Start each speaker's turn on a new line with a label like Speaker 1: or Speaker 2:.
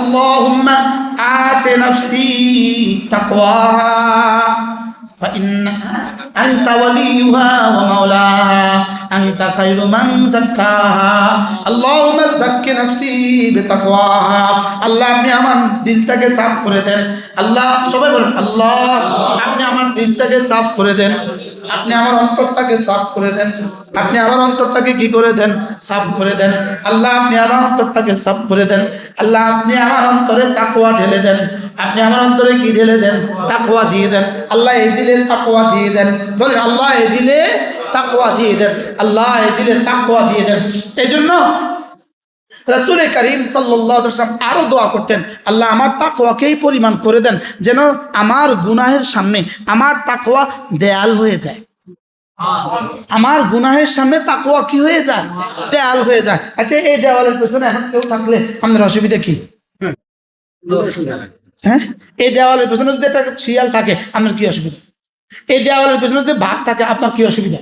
Speaker 1: اللهم آت نفسي تقواها فإنها أنت وليها ومولاها أنت خير من زكاها اللهم زك نفسي بتقواها আল্লাহ আপনি আমার দিলটাকে সাফ করে দেন আল্লাহ সবাই বলেন আল্লাহ আপনি আমার দিলটাকে সাফ করে দেন আপনি আমার অন্তরটাকে সাফ করে দেন। আপনি আমার অন্তরটাকে কি করে দেন? সাফ করে দেন। আল্লাহ, আপনি আমার অন্তরটাকে সাফ করে দেন। আল্লাহ, আপনি আমার অন্তরে তাকোয়া ঢেলে দেন। আপনি আমার অন্তরে কি ঢেলে দেন? তাকোয়া দিয়ে দেন। আল্লাহ, এই দিলে তাকোয়া দিয়ে দেন। বলে আল্লাহ, এই দিলে তাকোয়া দিয়ে দেন। আল্লাহ, এই দিলে তাকোয়া দিয়ে দেন। এই জন্য রসুল করিম সাল্লাম আরও দোয়া করতেন, আল্লাহ আমার তাকোয়াকেই পরিমাণ করে দেন, যেন আমার গুনাহের সামনে আমার তাকোয়া দেয়াল হয়ে যায়। আমার গুনাহের সামনে তাকোয়া কি হয়ে যায়? দেয়াল হয়ে যায়। আচ্ছা এই দেওয়ালের পেছনে এখন কেউ থাকলে আমাদের অসুবিধা কি? হ্যাঁ? এই দেওয়ালের পেছনে যদি শিয়াল থাকে, আপনার কি অসুবিধা? এই দেওয়ালের পেছনে যদি ভাগ থাকে, আপনার কি অসুবিধা?